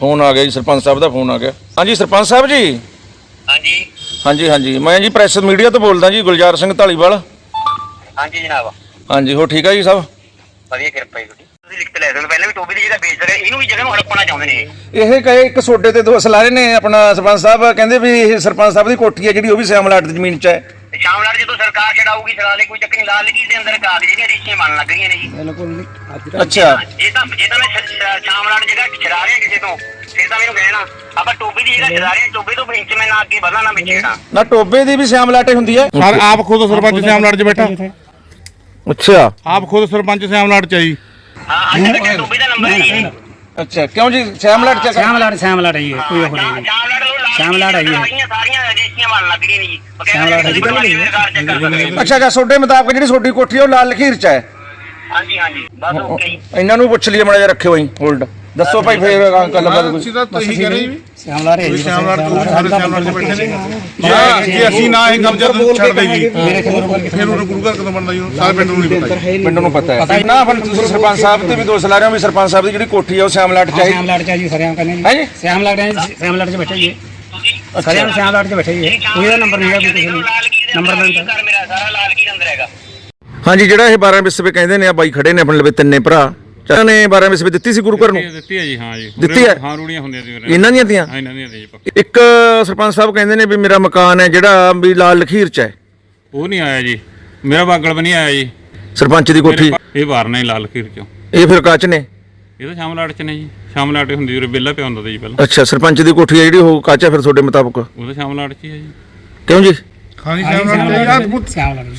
Phone ਆ ਗਿਆ ਜੀ ਸਰਪੰਚ ਸਾਹਿਬ ਦਾ ਫੋਨ ਆ ਗਿਆ। ਹਾਂਜੀ ਸਰਪੰਚ ਸਾਹਿਬ ਜੀ? ਹਾਂਜੀ। ਹਾਂਜੀ ਹਾਂਜੀ। ਮੈਂ ਜੀ ਪ੍ਰੈਸ ਮੀਡੀਆ ਤੋਂ ਬੋਲਦਾ ਜੀ ਗੁਲਜ਼ਾਰ ਸਿੰਘ ਢਾਲੀਵਾਲ ਹਾਂਜੀ ਜਨਾਬ। ਹਾਂਜੀ ਹੋ ਠੀਕ ਆ ਜੀ ਸਭ? ਵਧੀਆ ਕਿਰਪਾ ਹੈ ਤੁਹਾਡੀ। ਤੁਸੀਂ ਲਿਖਤ ਲੈ ਸਕਦੇ ਹੋ। ਪਹਿਲਾਂ ਵੀ ਟੋਬੀ ਦੀ ਜਗ੍ਹਾ ਵੇਚ ਰਹੇ ਇਹਨੂੰ ਵੀ ਜਗ੍ਹਾ ਨੂੰ ਹੜਪਣਾ ਚਾਹੁੰਦੇ ਨੇ ਇਹ। ਇਹ ਕਹੇ ਇੱਕ ਸੋਡੇ ਤੇ ਦੋ ਸਲਾਰੇ ਨੇ ਆਪਣਾ ਸਰਪੰਚ ਸਾਹਿਬ। ਕਹਿੰਦੇ ਵੀ ਇਹ ਸਰਪੰਚ ਸਾਹਿਬ ਦੀ ਕੋਠੀ ਹੈ ਜਿਹੜੀ ਉਹ ਵੀ ਸਿਆਮਲਾਟ ਦੀ ਜ਼ਮੀਨ 'ਚ ਹੈ। ਸ਼ਾਮ ਨਾਲ ਜਦੋਂ ਸਰਕਾਰ ਛਡਾਊਗੀ ਛਡਾ ਲੈ ਕੋਈ ਚੱਕਰ ਨਹੀਂ ਲਾਲ ਲਿਖੀ ਦੇ ਅੰਦਰ ਕਾਗਜ਼ ਜਿਹੜੀਆਂ ਰਿਸ਼ਤੀਆਂ ਬਣਨ ਲੱਗ ਰਹੀਆਂ ਨੇ ਜੀ। ਅੱਛਾ। ਜੇ ਤਾਂ ਜੇ ਤਾਂ ਮੈਂ ਸ਼- ਸ਼- ਸ਼ਾਮ ਨਾਲ ਜਗ੍ਹਾ ਛਡਾ ਰਿਹਾ ਕਿਸੇ ਤੋਂ ਫਿਰ ਤਾਂ ਮੈਨੂੰ ਕਹਿਣਾ ਆਪਾਂ ਟੋਬੀ ਦੀ ਜਗ੍ਹਾ ਛਡਾ ਰਹੇ ਹਾਂ ਟੋਬੇ ਤੋਂ ਇੰਚ ਮੈਂ ਨਾ ਅੱਗੇ ਵਧਣਾ ਨਾ ਵਿਚੇੜਾ ਨਾ ਟੋਬੇ ਦੀ ਵੀ ਸਿਆਮਲਾਟੇ ਹੁੰਦੀ ਹੈ। ਸਰ ਆਪ ਖੁਦ ਸਰਪੰਚ ਸਿਆਮਲਾਟ 'ਚ ਬੈਠਾ। ਅੱਛਾ। ਆਪ ਖੁਦ ਸਰਪੰਚ ਸਿਆਮਲਾਟ 'ਚ ਆ ਜੀ ਹਾਂ ਅੱਜ ਤੱਕ ਟੋਬੇ ਦਾ ਨੰਬਰ ਹੀ ਹੈ ਅੱਛਾ ਕਿਉਂ ਜੀ ਸਿਆਮਲਾਟ 'ਚ श्यामलाट श्यामलाट है ये कोई और नहीं है। ਸ਼ਾਮ ਨਾਲ ਉਹ ਲਾਲ ਸ਼ਾਮਲਾਟ ਹੈਗੀ ਹੈ। ਸਾਰੀਆਂ ਸਾਰੀਆਂ ਰਜਿਸਟਰੀਆਂ ਬਣਨ ਲੱਗ ਰਹੀਆਂ ਨੇ ਜੀ ਸ਼ਾਮਲਾਟ ਹੈਗੀ ਤਾਂ ਨਹੀਂ ਹੈ। ਸਰਕਾਰ ਚੈੱਕ ਕਰ ਸਕਦੀ ਹੈ। ਅੱਛਾ ਅੱਛਾ ਤੁਹਾਡੇ ਮੁਤਾਬਕ ਜਿਹੜੀ ਤੁਹਾਡੀ ਕੋਠੀ ਹੈ ਉਹ ਲਾਲ ਲਖੀਰ 'ਚ ਹੈ ਹਾਂਜੀ ਹਾਂਜੀ ਬਸ ਓਕੇ ਜੀ ਇਹਨਾਂ ਨੂੰ ਪੁੱਛ ਲਈਏ ਮੜਾ ਜਿਹਾ ਰੱਖਿਓ ਜੀ ਹੋਲਡ ਦੱਸੋ ਭਾਈ ਫੇਰ ਅੰਕਲ ਬਾਰੇ ਕੁਝ ਸਿੱਧਾ ਤੁਸੀਂ ਕਰੇ ਵੀ ਸ਼ਾਮਲਾਰ ਹੈ ਜੀ? ਸ਼ਾਮਲਾਰ ਤੂੰ ਸਾਰੇ ਸ਼ਾਮਲਾਰ ਦੇ ਬੈਠੇ ਨੇ। ਜਾਂ ਕਿ ਅਸੀਂ ਨਾ ਇਹ ਕਬਜ਼ਾ ਤੋਂ ਛੱਡ ਦੇਗੀ ਫਿਰ ਉਹ ਗੁਰੂ ਘਰ ਕਦੋਂ ਬਣਦਾ ਜੀ? ਸਾਰੇ ਪਿੰਡ ਨੂੰ ਨਹੀਂ ਪਤਾ ਪਿੰਡ ਨੂੰ ਪਤਾ ਹੈ। ਨਾ ਫਿਰ ਤੁਸੀਂ ਸਰਪੰਚ ਸਾਹਿਬ ਤੇ ਵੀ ਦੋਸ਼ ਲਾ ਰਹੇ ਹੋ ਵੀ ਸਰਪੰਚ ਸਾਹਿਬ ਦੀ ਜਿਹੜੀ ਕੋਠੀ ਆ ਉਹ ਸ਼ਾਮਲਾਟ ਚਾਹੀਦੀ ਸ਼ਾਮਲਾਟ ਚਾਹੀਦੀ ਸਰਿਆਂ ਕਹਿੰਦੇ ਹੈ ਜੀ ਸ਼ਾਮਲਾਟ ਹੈ ਸ਼ਾਮਲਾਟ ਚ ਬੈਠੇ ਜੀ। ਸਰਿਆਂ ਸ਼ਾਮਲਾਟ ਚ ਬੈਠੇ ਜੀ। ਕੋਈ ਨੰਬਰ ਨਹੀਂ ਹੈ ਕਿਸੇ ਨੂੰ ਨੰਬਰ ਨਹੀਂ ਘਰ ਮੇਰਾ ਸਾਰਾ ਲਾਲ ਕੀ ਅੰਦਰ ਹੈਗਾ। ਹਾਂਜੀ ਜਿਹੜਾ ਇਹ 12 ਵਿਸਵੇ ਕਹਿੰਦੇ ਨੇ ਆ ਬਾਈ ਖੜੇ ਨੇ ਆਪਣੇ ਲਵੇ ਤਿੰਨੇ ਭਰਾ। ਚਾਹ ਨੇ 12 ਵਿਸਵੇ ਦਿੱਤੀ ਸੀ ਗੁਰੂ ਘਰ ਨੂੰ? ਦਿੱਤੀ ਹੈ ਜੀ ਹਾਂ ਜੀ। ਦਿੱਤੀ ਹੈ? ਹਾਂ ਰੂੜੀਆਂ ਹੁੰਦੀਆਂ ਸੀ ਵੀਰੇ। ਇਹਨਾਂ ਦੀਆਂ ਤੀਆਂ? ਹਾਂ ਇਹਨਾਂ ਦੀਆਂ ਪੱਕੀ ਇੱਕ ਸਰਪੰਚ ਸਾਹਿਬ ਕਹਿੰਦੇ ਨੇ ਵੀ ਮੇਰਾ ਮਕਾਨ ਹੈ ਜਿਹੜਾ ਵੀ ਲਾਲ ਲਖੀਰ 'ਚ ਹੈ। ਉਹ ਨਹੀਂ ਆਇਆ ਜੀ। ਮੇਰਾ ਬਾਗਲ ਵੀ ਨਹੀਂ ਆਇਆ ਜੀ। ਸਰਪੰਚ ਦੀ ਕੋਠੀ? ਮੇਰੇ ਇਹ ਵਾਰਨਾ ਹੀ ਲਾਲ ਖੀਰ ਚੋਂ। ਇਹ ਫਿਰ ਕਾਚ ਨੇ? ਇਹ ਤਾਂ ਸ਼ਾਮਲਾਟ ਚ ਨੇ ਜੀ। ਸ਼ਾਮਲਾਟ ਹੁੰਦੀ ਵੀਰੇ ਬਿੱਲਾ ਪਿਆ ਹੁੰਦਾ ਜੀ ਪਹਿਲਾਂ। ਅੱਛਾ ਸਰਪੰਚ ਦੀ ਕੋਠੀ ਹੈ ਜਿਹੜੀ ਉਹ ਕਾਚ ਹੈ ਫਿਰ ਤੁਹਾਡੇ ਮੁਤਾਬਕ? ਉਹ ਤਾਂ ਸ਼ਾਮਲਾਟ ਚ ਹੀ ਹੈ ਜੀ। ਕਿਉਂ ਜੀ? ਖਾਣੀ ਸਾਹਿਬ ਨਾਲ ਤੇ ਯਾਰ ਪੁੱਤ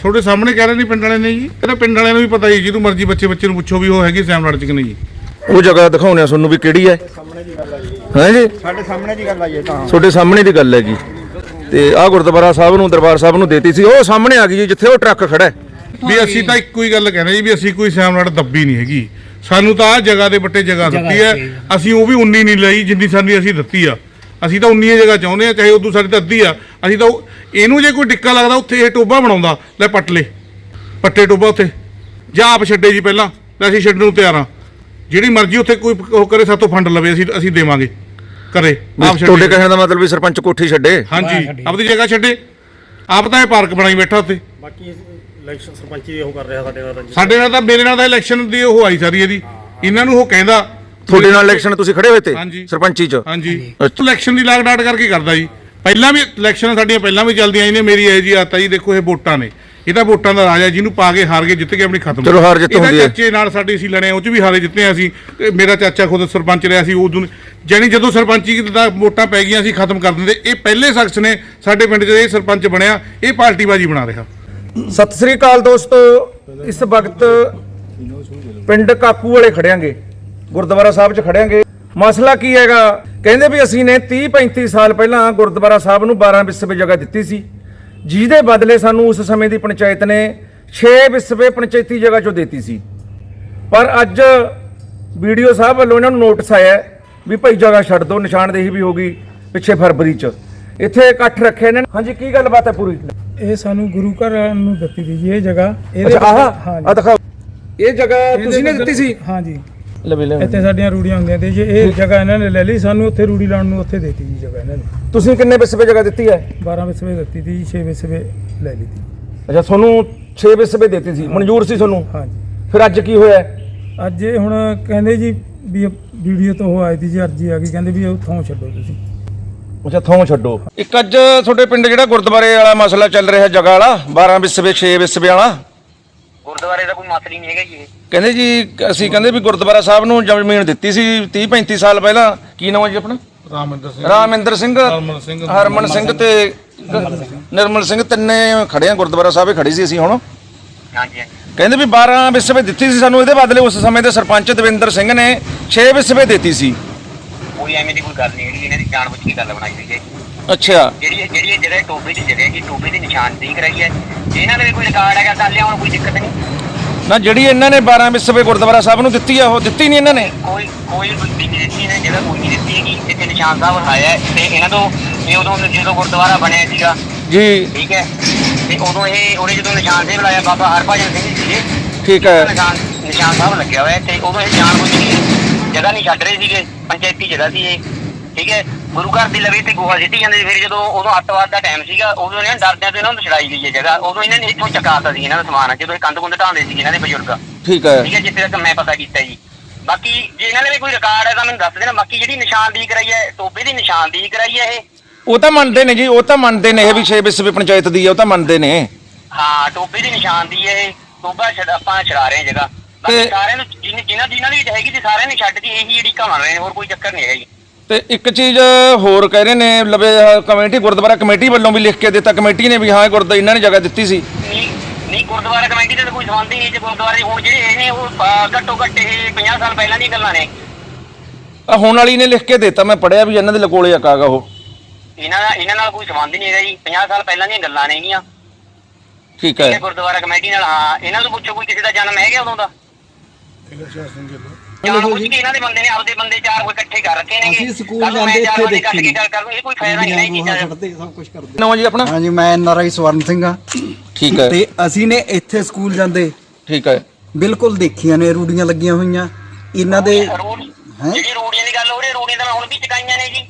ਤੁਹਾਡੇ ਸਾਹਮਣੇ ਕਹਿ ਰਹੇ ਨੇ ਪਿੰਡ ਵਾਲੇ ਨੇ ਜੀ। ਇਹਦਾ ਪਿੰਡ ਵਾਲਿਆਂ ਨੂੰ ਵੀ ਪਤਾ ਹੀ ਜਿਹਨੂੰ ਮਰਜ਼ੀ ਬੱਚੇ ਬੱਚੇ ਨੂੰ ਪੁੱਛੋ ਵੀ ਉਹ ਹੈਗੀ ਸੈਮਲੜ ਚ ਕਿ ਨਹੀਂ। ਜੀ ਉਹ ਜਗ੍ਹਾ ਦਿਖਾਉਣੇ ਆ ਤੁਹਾਨੂੰ ਵੀ ਕਿਹੜੀ ਹੈ। ਹੈ ਜੀ? ਸਾਡੇ ਸਾਹਮਣੇ ਦੀ ਗੱਲ ਆ ਜੀ ਤਾਂ। ਤੁਹਾਡੇ ਸਾਹਮਣੇ ਦੀ ਗੱਲ ਹੈਗੀ। ਤੇ ਆ ਗੁਰਦੁਆਰਾ ਸਾਹਿਬ ਨੂੰ ਦਰਬਾਰ ਸਾਹਿਬ ਨੂੰ ਦੇਤੀ ਸੀ। ਉਹ ਸਾਹਮਣੇ ਆ ਗਈ ਜੀ ਜਿੱਥੇ ਉਹ ਟਰੱਕ ਖੜਾ ਹੈ। ਵੀ ਅਸੀਂ ਤਾਂ ਇੱਕੋ ਹੀ ਗੱਲ ਕਹਿੰਦੇ ਜੀ ਵੀ ਅਸੀਂ ਕੋਈ ਸੈਮਲੜ ਦੱਬੀ ਨਹੀਂ ਹੈਗੀ। ਸਾਨੂੰ ਤਾਂ ਆ ਜਗ੍ਹਾ ਦੇ ਬੱਟੇ ਜਗ੍ਹਾ ਦਿੱਤੀ ਹੈ। ਅਸੀਂ ਉਹ ਵੀ ਉਨੀ ਨਹੀਂ ਲਈ ਜਿੰਨੀ ਸਾਨੂੰ ਅਸੀਂ ਦਿੱਤੀ ਆ। ਅਸੀਂ ਤਾਂ 19 ਜਗ੍ਹਾ ਚਾਹੁੰਦੇ ਆ ਚਾਹੇ ਉਦੋਂ ਸਾਡੀ ਤਾਂ ਅੱਧੀ ਆ। ਅਸੀਂ ਤਾਂ ਉਹ- ਇਹਨੂੰ ਜੇ ਕੋਈ ਟਿੱਕਾ ਲੱਗਦਾ ਉੱਥੇ ਇਹ ਟੋਬਾ ਬਣਾਉਂਦਾ। ਲੈ ਪੱਟ ਲੈ। ਪੱਟੇ ਟੋਬਾ ਉੱਥੇ। ਜਾਂ ਆਪ ਛੱਡੇ ਜੀ ਪਹਿਲਾਂ। ਲੈ ਅਸੀਂ ਛੱਡਣ ਨੂੰ ਤਿਆਰ ਆ। ਜਿਹੜੀ ਮਰਜ਼ੀ ਉੱਥੇ ਕੋਈ ਉਹ ਕਰੇ ਸਾਤੋਂ ਫੰਡ ਲਵੇ ਅਸੀਂ ਅਸੀਂ ਦੇਵਾਂਗੇ। ਕਰੇ। ਆਪ ਤੁਹਾਡੇ ਛੱਡੇ ਕਹਿਣ ਦਾ ਮਤਲਬ ਵੀ ਸਰਪੰਚ ਕੋਠੀ ਛੱਡੇ। ਹਾਂਜੀ। ਆਪਦੀ ਜਗ੍ਹਾ ਛੱਡੇ। ਆਪ ਤਾਂ ਇਹ ਪਾਰਕ ਬਣਾਈ ਬੈਠਾ ਉੱਥੇ। ਬਾਕੀ ਇਲੈਕਸ਼ਨ ਸਰਪੰਚੀ ਉਹ ਕਰ ਰਿਹਾ ਸਾਡੇ ਨਾਲ ਰੰਜਿਸ਼ ਸਾਡੇ ਨਾਲ ਤਾਂ ਮੇਰੇ ਨਾਲ ਤਾਂ ਇਲੈਕਸ਼ਨ ਦੀ ਉਹ ਆਈ ਸਾਰੀ ਇਹਦੀ। ਇਹਨਾਂ ਨੂੰ ਉਹ ਕਹਿੰਦਾ ਤੁਹਾਡੇ ਨਾਲ ਇਲੈਕਸ਼ਨ ਤੁਸੀਂ ਖੜੇ ਹੋਏ ਤੇ ਹਾਂਜੀ। ਸਰਪੰਚੀ 'ਚ? ਹਾਂਜੀ। ਅੱਛਾ। ਇਲੈਕਸ਼ਨ ਦੀ ਲਾਗ ਡਾਟ ਕਰਕੇ ਕਰਦਾ ਜੀ। ਪਹਿਲਾਂ ਵੀ ਇਲੈਕਸ਼ਨ ਸਾਡੀਆਂ ਪਹਿਲਾਂ ਵੀ ਚੱਲਦੀਆਂ ਆਈਆਂ ਨੇ ਮੇਰੀ ਇਹ ਜੀ ਆਤਾ ਜੀ ਦੇਖੋ ਇਹ ਵੋਟਾਂ ਨੇ। ਇਹ ਤਾਂ ਵੋਟਾਂ ਦਾ ਰਾਜ ਹੈ ਜਿਹਨੂੰ ਪਾ ਕੇ ਹਾਰ ਕੇ ਜਿੱਤ ਕੇ ਆਪਣੀ ਖਤਮ। ਚਲੋ ਹਾਰ ਜਿੱਤ ਇਹਦਾ ਹੁੰਦੀ ਹੈ। ਚਾਚੇ ਨਾਲ ਸਾਡੀ ਅਸੀਂ ਲੜੇ ਉਹ ਚ ਵੀ ਹਾਰੇ ਜਿੱਤੇ ਹਾਂ ਅਸੀਂ। ਤੇ ਮੇਰਾ ਚਾਚਾ ਖੁਦ ਸਰਪੰਚ ਰਿਹਾ ਸੀ ਉਦੋਂ ਜਾਨੀ ਜਦੋਂ ਸਰਪੰਚੀ ਦਾ ਵੋਟਾਂ ਪੈ ਗਈਆਂ ਅਸੀਂ ਖਤਮ ਕਰ ਦਿੰਦੇ। ਇਹ ਪਹਿਲੇ ਸ਼ਖਸ ਨੇ ਸਾਡੇ ਪਿੰਡ 'ਚ ਇਹ ਸਰਪੰਚ ਬਣਿਆ ਇਹ ਪਾਰਟੀਬਾਜੀ ਬਣਾ ਰਿਹਾ। ਸਤਿ ਸ੍ਰੀ ਅਕਾਲ ਦੋਸਤੋ ਇਸ ਵਕਤ ਪਿੰਡ ਕਾਕੂ ਵਾਲੇ ਖੜਿਆਂਗੇ। ਗੁਰਦੁਆਰਾ ਸਾਹਿਬ 'ਚ ਖੜਿਆਂਗੇ। ਮਸਲਾ ਕੀ ਹੈਗਾ? ਕਹਿੰਦੇ ਵੀ ਅਸੀਂ ਨੇ 30 35 ਸਾਲ ਪਹਿਲਾਂ ਗੁਰਦੁਆਰਾ ਸਾਹਿਬ ਨੂੰ 12 ਵਿਸਵੇ ਜਗ੍ਹਾ ਦਿੱਤੀ ਸੀ। ਜਿਹਦੇ ਬਦਲੇ ਸਾਨੂੰ ਉਸ ਸਮੇਂ ਦੀ ਪੰਚਾਇਤ ਨੇ 6 ਵਿਸਵੇ ਪੰਚਾਇਤੀ ਜਗ੍ਹਾ 'ਚੋਂ ਦਿੱਤੀ ਸੀ। ਪਰ ਅੱਜ ਵੀਡੀਓ ਸਾਹਿਬ ਵੱਲੋਂ ਇਹਨਾਂ ਨੂੰ ਨੋਟਿਸ ਆਇਆ ਹੈ ਵੀ ਭਾਈ ਜਗ੍ਹਾ ਛੱਡ ਦਿਓ ਨਿਸ਼ਾਨਦੇਹੀ ਵੀ ਹੋ ਗਈ ਪਿੱਛੇ ਫਰਵਰੀ 'ਚ। ਇੱਥੇ ਇਕੱਠ ਰੱਖਿਆ ਇਹਨਾਂ ਨੇ। ਹਾਂਜੀ ਕੀ ਗੱਲਬਾਤ ਹੈ ਪੂਰੀ? ਇਹ ਸਾਨੂੰ ਗੁਰੂ ਘਰ ਨੂੰ ਦਿੱਤੀ ਦੀ ਜੀ ਇਹ ਜਗ੍ਹਾ। ਆ ਹਾਂਜੀ। ਦਿਖਾਓ। ਇਹ ਜਗ੍ਹਾ ਤੁਸੀਂ ਨੇ ਦਿੱਤੀ ਸੀ? ਹਾਂਜੀ। ਲਵੇ ਇੱਥੇ ਸਾਡੀਆਂ ਰੂੜੀਆਂ ਹੁੰਦੀਆਂ ਤੇ ਜੇ ਇਹ ਜਗ੍ਹਾ ਇਹਨਾਂ ਨੇ ਲੈ ਲਈ ਸਾਨੂੰ ਉੱਥੇ ਰੂੜੀ ਲਾਉਣ ਨੂੰ ਉੱਥੇ ਦੇਤੀ ਜੀ ਜਗ੍ਹਾ ਇਹਨਾਂ ਨੇ। ਤੁਸੀਂ ਕਿੰਨੇ ਵਿਸਵੇ ਜਗ੍ਹਾ ਦਿੱਤੀ ਹੈ? 12 ਵਿਸਵੇ ਦਿੱਤੀ ਦੀ 6 ਵਿਸਵੇ ਲੈ ਲਈ ਤੀ। ਅੱਛਾ ਤੁਹਾਨੂੰ 6 ਵਿਸਵੇ ਦਿੱਤੀ ਸੀ ਮਨਜ਼ੂਰ ਸੀ ਤੁਹਾਨੂੰ? ਹਾਂਜੀ। ਫਿਰ ਅੱਜ ਕੀ ਹੋਇਆ? ਅੱਜ ਇਹ ਹੁਣ ਕਹਿੰਦੇ ਜੀ ਵੀ ਵੀਡੀਓ ਤੋਂ ਉਹ ਆਈ ਦੀ ਜੀ ਅਰਜੀ ਆ ਗਈ ਕਹਿੰਦੇ ਵੀ ਉੱਥੋਂ ਛੱਡੋ ਤੁਸੀਂ। ਅੱਛਾ ਥੋਂ ਛੱਡੋ। ਇੱਕ ਅੱਜ ਤੁਹਾਡੇ ਪਿੰਡ ਜਿਹੜਾ ਗੁਰਦੁਆਰੇ ਵਾਲਾ ਮਸਲਾ ਚੱਲ ਰਿਹਾ ਜਗ੍ਹਾ ਵਾਲਾ 12 ਵਿਸਵੇ 6 ਵਿਸਵੇ ਵਾਲਾ ਗੁਰਦੁਆਰੇ ਦਾ ਕੋਈ ਮਸਲਾ ਨਹੀਂ ਹੈਗਾ ਜੀ ਇਹ। ਕਹਿੰਦੇ ਜੀ ਅਸੀਂ ਕਹਿੰਦੇ ਵੀ ਗੁਰਦੁਆਰਾ ਸਾਹਿਬ ਨੂੰ ਜ਼ਮੀਨ ਦਿੱਤੀ ਸੀ 30 35 ਸਾਲ ਪਹਿਲਾਂ। ਕੀ ਨਾਮ ਹੈ ਜੀ ਆਪਣਾ? ਰਾਮਿੰਦਰ ਸਿੰਘ। ਰਾਮਿੰਦਰ ਸਿੰਘ। ਹਰਮਨ ਸਿੰਘ ਹਰਮਨ ਸਿੰਘ। ਤੇ ਨਿਰਮਲ ਸਿੰਘ ਤਿੰਨੇ ਖੜੇ ਆ ਗੁਰਦੁਆਰਾ ਸਾਹਿਬ ਹੀ ਖੜੀ ਸੀ ਅਸੀਂ ਹੁਣ। ਹਾਂਜੀ ਹਾਂਜੀ। ਕਹਿੰਦੇ ਵੀ 12 ਵਿਸਵੇ ਦਿੱਤੀ ਸੀ ਸਾਨੂੰ ਇਹਦੇ ਬਦਲੇ ਉਸ ਸਮੇਂ ਦੇ ਸਰਪੰਚ ਦਵਿੰਦਰ ਸਿੰਘ ਨੇ 6 ਵਿਸਵੇ ਦਿੱਤੀ ਸੀ। ਕੋਈ ਐਵੇਂ ਦੀ ਕੋਈ ਗੱਲ ਨਹੀਂ ਹੈਗੀ ਇਹਨਾਂ ਦੀ ਜਾਣ ਬੁੱਝ ਕੇ ਗੱਲ ਬਣਾਈ ਹੋਈ ਹੈ ਅੱਛਾ। ਜਿਹੜੀ ਜਿਹੜੀ ਇਹ ਟੋਬੇ ਦੀ ਜਗ੍ਹਾ ਜੀ ਟੋਬੇ ਦੀ ਨਿਸ਼ਾਨਦੇਹੀ ਕਰਾਈ ਹੈ। ਜੇ ਇਹਨਾਂ ਦੇ ਕੋਈ ਰਿਕਾਰਡ ਹੈਗਾ ਤਾਂ ਲਿਆਉਣ ਕੋਈ ਦਿੱਕਤ ਨਹੀਂ। ਨਾ ਜਿਹੜੀ ਇਹਨਾਂ ਨੇ 12 ਵਿਸਵੇ ਗੁਰਦੁਆਰਾ ਸਾਹਿਬ ਨੂੰ ਦਿੱਤੀ ਆ ਉਹ ਦਿੱਤੀ ਨਹੀਂ ਇਹਨਾਂ ਨੇ? ਕੋਈ ਕੋਈ ਵੀ ਨਹੀਂ ਦਿੱਤੀ ਨੇ ਜਗ੍ਹਾ ਕੋਈ ਨਹੀਂ ਦਿੱਤੀ ਹੈਗੀ। ਇੱਥੇ ਨਿਸ਼ਾਨ ਸਾਹਿਬ ਆਇਆ ਹੈ ਤੇ ਇਹਨਾਂ ਤੋਂ ਇਹ ਉਦੋਂ ਜਦੋਂ ਗੁਰਦੁਆਰਾ ਬਣਿਆ ਸੀਗਾ। ਜੀ। ਠੀਕ ਹੈ। ਤੇ ਉਦੋਂ ਇਹ ਉਹਨੇ ਜਦੋਂ ਨਿਸ਼ਾਨ ਸਾਹਿਬ ਲਾਇਆ ਬਾਬਾ ਹਰਭਜਨ ਸਿੰਘ ਜੀ ਸੀਗੇ ਠੀਕ ਹੈ। ਨਿਸ਼ਾਨ ਨਿਸ਼ਾਨ ਸਾਹਿਬ ਲੱਗਿਆ ਹੋਇਆ ਹੈ ਤੇ ਉਦੋਂ ਇਹ ਜਾਣ ਬੁੱਝ ਕੇ ਜਗ੍ਹਾ ਨਹੀਂ ਛੱਡ ਰਹੇ ਸੀਗੇ ਪੰਚਾਇਤੀ ਜਗ੍ਹਾ ਸੀ ਇਹ। ਠੀਕ ਹੈ? ਗੁਰੂ ਘਰ ਦੀ ਲਵੇ ਤੇ ਗੋਹਾ ਸਿੱਟੀ ਜਾਂਦੇ ਸੀ। ਫਿਰ ਜਦੋਂ ਉਦੋਂ ਅੱਤਵਾਦ ਦਾ ਟਾਈਮ ਸੀਗਾ ਉਦੋਂ ਇਹਨਾਂ ਨੇ ਡਰਦਿਆਂ ਤੋਂ ਇਹਨਾਂ ਨੂੰ ਛੜਾਈ ਗਈ ਹੈ ਜਗ੍ਹਾ। ਉਦੋਂ ਇਹਨਾਂ ਨੇ ਇੱਥੋਂ ਚਕਾਤਾ ਸੀ ਇਹਨਾਂ ਦਾ ਸਮਾਨ ਜਦੋਂ ਇਹ ਕੰਧ ਕੁੰਧ ਢਾਉਂਦੇ ਸੀ ਇਹਨਾਂ ਦੇ ਬਜ਼ੁਰਗ। ਠੀਕ ਹੈ। ਠੀਕ ਹੈ ਜਿੱਥੇ ਤੱਕ ਮੈਂ ਪਤਾ ਕੀਤਾ ਜੀ। ਬਾਕੀ ਜੇ ਇਹਨਾਂ ਦੇ ਵੀ ਕੋਈ ਰਿਕਾਰਡ ਹੈ ਤਾਂ ਮੈਨੂੰ ਦੱਸ ਦੇਣਾ। ਬਾਕੀ ਜਿਹੜੀ ਨਿਸ਼ਾਨਦੇਹੀ ਕਰਾਈ ਹੈ ਟੋਬੇ ਦੀ ਨਿਸ਼ਾਨਦੇਹੀ ਕਰਾਈ ਹੈ ਇਹ? ਉਹ ਤਾਂ ਮੰਨਦੇ ਨੇ ਜੀ ਉਹ ਤਾਂ ਮੰਨਦੇ ਨੇ ਇਹ ਵੀ 6 ਵਿਸਵੇ ਪੰਚਾਇਤ ਦੀ ਹੈ ਉਹ ਤਾਂ ਮੰਨਦੇ ਨੇ। ਹਾਂ ਟੋਬੇ ਦੀ ਨਿਸ਼ਾਨਦੇਹੀ ਹੈ ਇਹ। ਟੋਬਾ ਛੱਡ ਆਪਾਂ ਛੜਾ ਰਹੇ ਹਾਂ ਜਗ੍ਹਾ। ਬਾਕੀ ਤੇ- ਸਾਰਿਆਂ ਨੂੰ ਜਿਨ੍ਹਾਂ ਜਿਨ੍ਹਾਂ ਜਿਨ੍ਹਾਂ ਦੀ ਹੈਗੀ ਸੀ ਸਾਰਿਆਂ ਨੇ ਛੱਡ ਦੀ ਇਹੀ ਜਿਹੜੀ ਬਣ ਰਹੇ ਨੇ ਹੋਰ ਕੋਈ ਚੱਕਰ ਨਹੀਂ ਹੈਗਾ ਜੀ। ਤੇ ਇੱਕ ਚੀਜ਼ ਹੋਰ ਕਹਿ ਰਹੇ ਨੇ ਲਵੇ ਕਮੇਟੀ ਗੁਰਦੁਆਰਾ ਕਮੇਟੀ ਵੱਲੋਂ ਵੀ ਲਿਖ ਕੇ ਦਿੱਤਾ ਕਮੇਟੀ ਨੇ ਵੀ ਹਾਂ ਗੁਰਦ ਇਹਨਾਂ ਨੇ ਜਗ੍ਹਾ ਦਿੱਤੀ ਸੀ। ਨਹੀਂ ਨਹੀਂ ਗੁਰਦੁਆਰਾ ਕਮੇਟੀ ਦੇ ਕੋਈ ਸੰਬੰਧ ਹੀ ਨਹੀਂ ਜੇ ਗੁਰਦੁਆਰੇ ਦੀ ਹੁਣ ਜਿਹੜੇ ਇਹ ਨੇ ਉਹ ਘੱਟੋ ਘੱਟ ਇਹ 50 ਸਾਲ ਪਹਿਲਾਂ ਦੀਆਂ ਗੱਲਾਂ ਨੇ। ਆ ਹੁਣ ਵਾਲੀ ਨੇ ਲਿਖ ਕੇ ਦਿੱਤਾ ਮੈਂ ਪੜਿਆ ਵੀ ਇਹਨਾਂ ਦੇ ਲਕੋਲੇ ਆ ਕਾਗਾ ਉਹ। ਇਹਨਾਂ ਦਾ ਇਹਨਾਂ ਨਾਲ ਕੋਈ ਸੰਬੰਧ ਨਹੀਂ ਹੈਗਾ ਜੀ 50 ਸਾਲ ਪਹਿਲਾਂ ਦੀਆਂ ਗੱਲਾਂ ਨੇਗੀਆਂ ਠੀਕ ਇਹ ਹੈ। ਗੁਰਦੁਆਰਾ ਕਮੇਟੀ ਨਾਲ ਹਾਂ ਇਹਨਾਂ ਤੋਂ ਪੁੱਛੋ ਕੋਈ ਕਿਸੇ ਦਾ ਜਨਮ ਹੈਗਾ ਉਦੋਂ ਦਾ। ਜਾਣ ਬੁੱਝ ਕੇ ਇਹਨਾਂ ਦੇ ਬੰਦੇ ਨੇ ਆਪਦੇ ਬੰਦੇ ਚਾਰ ਕੋਈ ਇਕੱਠੇ ਕਰ ਰੱਖੇ ਨੇਗੇ। ਅਸੀਂ ਸਕੂਲ ਜਾਂਦੇ ਇੱਥੇ ਦੇਖੇ। ਗੱਲ ਕਰੂੰ ਇਹ ਕੋਈ ਫਾਇਦਾ ਨਹੀਂ ਹੈ ਚੀਜ਼ਾਂ ਦਾ ਛੱਡਦੇ ਸਭ ਕੁਝ ਕਰਦੇ। ਨਾਮ ਜੀ ਆਪਣਾ? ਹਾਂਜੀ ਮੈਂ ਨਰਾਈ ਸਵਰਨ ਸਿੰਘ ਆ ਠੀਕ ਹੈ। ਤੇ ਅਸੀਂ ਨੇ ਇੱਥੇ ਸਕੂਲ ਜਾਂਦੇ। ਠੀਕ ਹੈ। ਬਿਲਕੁਲ ਦੇਖੀਆਂ ਨੇ ਰੂੜੀਆਂ ਲੱਗੀਆਂ ਹੋਈਆਂ। ਇਹਨਾਂ ਦੇ? ਜਿਹੜੀ ਰੋੜੀਆਂ ਦੀ ਗੱਲ ਹੋ ਰਹੀ ਰੋੜੀਆਂ ਤਾਂ ਹੁਣ ਵੀ ਚਕਾਈਆਂ ਨੇ ਜੀ।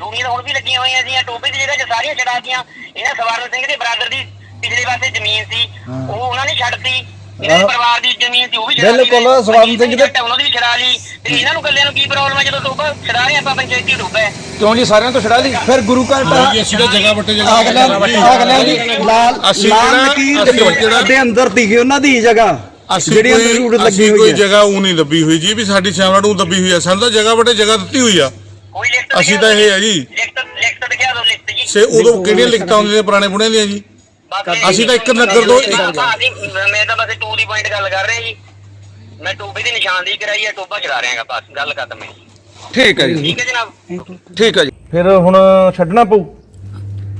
ਰੋੜੀਆਂ ਹੁਣ ਵੀ ਲੱਗੀਆਂ ਹੋਈਆਂ ਸੀ ਟੋਬੇ ਦੀ ਜਗ੍ਹਾ 'ਚ ਸਾਰੀਆਂ ਛਡਾਤੀਆਂ ਇਹਨਾਂ ਸਵਰਨ ਸਿੰਘ ਦੇ ਬਰਾਦਰ ਦੀ ਪਿਛਲੇ ਪਾਸੇ ਜ਼ਮੀਨ ਸੀ। ਉਹ ਉਹਨਾਂ ਨੇ ਛੱਡਤੀ ਇਹਨਾਂ ਦੇ ਹਾਂ। ਪਰਿਵਾਰ ਦੀ ਜ਼ਮੀਨ ਸੀ ਉਹ ਵੀ ਛਡਾ ਲਈ ਬਿਲਕੁਲ, ਮਨਜੀਤ ਸਿੰਘ ਦੇ- ਉਹਨਾਂ ਦੀ ਵੀ ਛਡਾ ਲਈ ਤੇ ਇਹਨਾਂ ਨੂੰ ਕੱਲਿਆਂ ਨੂੰ ਕੀ ਪ੍ਰੋਬਲਮ ਹੈ? ਜਦੋਂ ਟੋਬਾ ਛਡਾ ਰਹੇ ਆਪਾਂ ਪੰਚਾਇਤੀ ਟੋਬਾ ਹੈ। ਕਿਉਂ ਜੀ? ਸਾਰਿਆਂ ਤੋਂ ਛੜਾ ਲਈ। ਫਿਰ ਗੁਰੂ ਘਰ ਦਾ ਅਸੀਂ ਤਾਂ ਜਗ੍ਹਾ ਵੱਟੇ ਅਗਲਿਆਂ ਅਗਲਿਆਂ ਦੀ ਲਾਲ ਅਸੀਂ ਲਾਲ ਜਿਹੜਾ- ਲਕੀਰ ਅਸੀਂ ਜਿਹੜਾ- ਦੇ ਅੰਦਰ ਦਿਖੀ ਉਹਨਾਂ ਦੀ ਜਗ੍ਹਾ। ਅਸੀਂ ਜਿਹੜੀ ਅੰਦਰ ਕੋਈ- ਰੂੜ ਲੱਗੀ ਅਸੀਂ ਹੋਈ ਕੋਈ ਹੈ। ਜਗ੍ਹਾ ਉਹ ਨਹੀਂ ਦੱਬੀ ਹੋਈ ਜੀ ਵੀ ਸਾਡੀ ਸ਼ਾਮਲਾਟ ਨੂੰ ਦੱਬੀ ਹੋਈ ਆ ਸਾਨੂੰ ਤਾਂ ਜਗ੍ਹਾ ਵੱਟੇ ਜਗ੍ਹਾ ਦਿੱਤੀ ਹੋਈ ਆ। ਕੋਈ ਲਿਖਤ ਅਸੀਂ ਤਾਂ ਇਹ ਹੈ ਜੀ। ਲਿਖਤ ਲਿਖਤ ਦਿਖਾ ਦਿਓ ਲਿਖਤ ਜੀ। ਸੇ ਉਦੋਂ ਕਿਹੜੀਆਂ ਲਿਖਤਾਂ ਹੁੰਦੀਆਂ ਨੇ ਪੁਰਾਣੇ ਬੁੜਿਆਂ ਦੀਆਂ ਜੀ? ਅਸੀਂ ਤਾਂ ਇੱਕ ਨਗਰ ਤੋਂ ਇੱਕ- ਮੈਂ ਤਾਂ ਬਸ ਟੂ ਦੀ ਪੁਆਇੰਟ ਗੱਲ ਕਰ ਰਿਹਾ ਜੀ। ਮੈਂ ਟੋਬੇ ਦੀ ਨਿਸ਼ਾਨਦੇਹੀ ਕਰਾਈ ਹੈ ਟੋਬਾ ਚਲਾ ਰਿਹਾਗਾ ਬਸ ਗੱਲ ਖਤਮ ਹੈ ਠੀਕ ਹੈ ਜੀ। ਠੀਕ ਹੈ ਜਨਾਬ? ਠੀਕ ਹੈ ਜੀ। ਫਿਰ ਹੁਣ ਛੱਡਣਾ ਪਊ?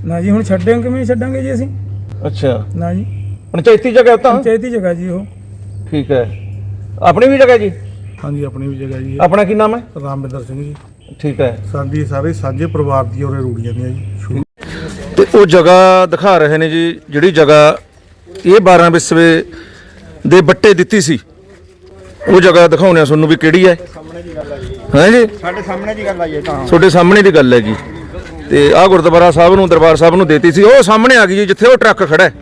ਨਾ ਜੀ ਹੁਣ ਛੱਡਾਂਗੇ ਕਿਵੇਂ ਛੱਡਾਂਗੇ ਜੀ ਅਸੀਂ? ਅੱਛਾ। ਨਾ ਜੀ। ਪੰਚਾਇਤੀ ਜਗ੍ਹਾ ਤਾਂ? ਪੰਚਾਇਤੀ ਜਗ੍ਹਾ ਜੀ ਉਹ। ਠੀਕ ਹੈ। ਆਪਣੀ ਵੀ ਜਗ੍ਹਾ ਜੀ? ਹਾਂਜੀ ਆਪਣੀ ਵੀ ਜਗ੍ਹਾ ਜੀ। ਆਪਣਾ ਕੀ ਨਾਮ ਹੈ? ਰਾਮਵਿੰਦਰ ਸਿੰਘ ਜੀ। ਠੀਕ ਹੈ। ਸਾਡੀ ਸਾਰੇ ਸਾਂਝੇ ਪਰਿਵਾਰ ਦੀ ਉਰੇ ਰੂੜੀਆਂ ਦੀਆਂ ਜੀ। ਤੇ ਉਹ ਜਗ੍ਹਾ ਦਿਖਾ ਰਹੇ ਨੇ ਜੀ ਜਿਹੜੀ ਜਗ੍ਹਾ ਇਹ 12 ਵਿਸਵੇ ਦੇ ਬੱਟੇ ਦਿੱਤੀ ਸੀ। ਉਹ ਜਗ੍ਹਾ ਦਿਖਾਉਣੇ ਆ ਤੁਹਾਨੂੰ ਵੀ ਕਿਹੜੀ ਹੈ। ਹੈ ਜੀ? ਸਾਡੇ ਸਾਹਮਣੇ ਦੀ ਗੱਲ ਆਈ ਹੈ ਤਾਂ। ਤੁਹਾਡੇ ਸਾਹਮਣੇ ਦੀ ਗੱਲ ਹੈਗੀ। ਤੇ ਆਹ ਗੁਰਦੁਆਰਾ ਸਾਹਿਬ ਨੂੰ ਦਰਬਾਰ ਸਾਹਿਬ ਨੂੰ ਦੇਤੀ ਸੀ। ਉਹ ਸਾਹਮਣੇ ਆ ਗਈ ਜੀ ਜਿੱਥੇ ਉਹ ਟਰੱਕ ਖੜਾ ਹੈ।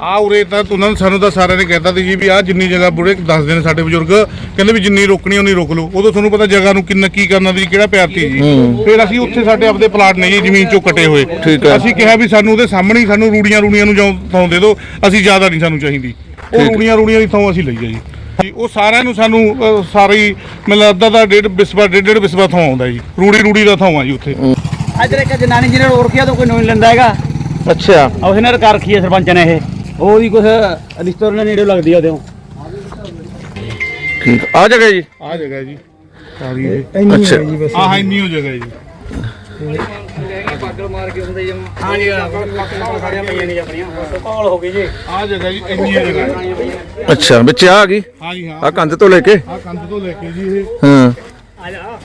ਆ ਉਰੇ ਤਾਂ ਉਹਨਾਂ ਨੇ ਸਾਨੂੰ ਤਾਂ ਸਾਰਿਆਂ ਨੇ ਕਹਿਤਾ ਸੀ ਜੀ ਵੀ ਆ ਜਿੰਨੀ ਜਗ੍ਹਾ ਬੁੜੇ ਦੱਸਦੇ ਨੇ ਸਾਡੇ ਬਜ਼ੁਰਗ ਕਹਿੰਦੇ ਵੀ ਜਿੰਨੀ ਰੋਕਣੀ ਉਨੀ ਰੋਕ ਲਓ। ਉਦੋਂ ਤੁਹਾਨੂੰ ਪਤਾ ਜਗ੍ਹਾ ਨੂੰ ਕਿੰਨਾ ਕੀ ਕਰਨਾ ਦੀ ਕਿਹੜਾ ਪਿਆਰ ਸੀ ਜੀ। ਫਿਰ ਅਸੀਂ ਉੱਥੇ ਸਾਡੇ ਆਪਦੇ ਪਲਾਟ ਨੇ ਜੀ ਜ਼ਮੀਨ ਚੋਂ ਕੱਟੇ ਹੋਏ। ਅਸੀਂ ਕਿਹਾ ਵੀ ਸਾਨੂੰ ਉਹਦੇ ਸਾਹਮਣੇ ਹੀ ਸਾਨੂੰ ਰੂੜੀਆਂ ਰੂੜੀਆਂ ਨੂੰ ਜਾਂ ਥਾਂ ਦੇ ਦਿਓ ਅਸੀਂ ਜ਼ਿਆਦਾ ਨਹੀਂ ਸਾਨੂੰ ਚਾਹੀਦੀ। ਉਹ। ਰੂੜੀਆਂ ਰੂੜੀਆਂ ਦੀ ਥਾਂ ਅਸੀਂ ਲਈ ਹੈ ਜੀ। ਜੀ ਉਹ ਸਾਰਿਆਂ ਨੂੰ ਸਾਨੂੰ ਸਾਰੀ ਮਤਲਬ ਅੱਧਾ ਦਾ ਡੇਢ ਬਿਸਵਾ ਡੇਢ ਡੇਢ ਬਿਸਵਾ ਥਾਂ ਆਉਂਦਾ ਜੀ। ਰੂੜੀ ਰੂੜੀ ਦਾ ਥਾਂ ਆ ਜੀ ਉੱਥੇ। ਇੱਧਰ ਇੱਕ ਜਨਾਨੀ ਜਿਹਨੇ ਰੋੜ ਤਾਂ ਕੋਈ ਨਹੀਂ ਲੈਂਦਾ ਹੈਗਾ। ਅੱਛਾ। ਆ ਉਸਨੇ ਰਕਾ ਰੱਖੀ ਹੈ ਸਰਪੰਚ ਨੇ ਇਹ। ਉਹਦੀ ਕੁਛ ਰਿਸ਼ਤੇਦਾਰ ਨੇ ਨੇੜੇ ਲੱਗਦੀ ਆ ਉਹਦੇ ਠੀਕ ਆ ਜਗ੍ਹਾ ਜੀ। ਆ ਜਗ੍ਹਾ ਜੀ। ਸਾਰੀ ਇਹ ਇੰਨੀ ਅੱਛਾ। ਜੀ ਆਹ ਇੰਨੀ ਹੋ ਜਗ੍ਹਾ ਜੀ। ਕਾਲ ਹੋ ਗਈ ਜੀ। ਆ ਜਗ੍ਹਾ ਜੀ ਇੰਨੀ ਹੈ ਜਗ੍ਹਾ ਅੱਛਾ ਵਿੱਚ ਆ ਗਈ? ਹਾਂ ਜੀ ਹਾਂ। ਆ ਕੰਧ ਤੋਂ ਲੈ ਕੇ? ਆ ਕੰਧ ਤੋਂ ਲੈ ਕੇ ਜੀ ਇਹ। ਹਾਂ। ਆ।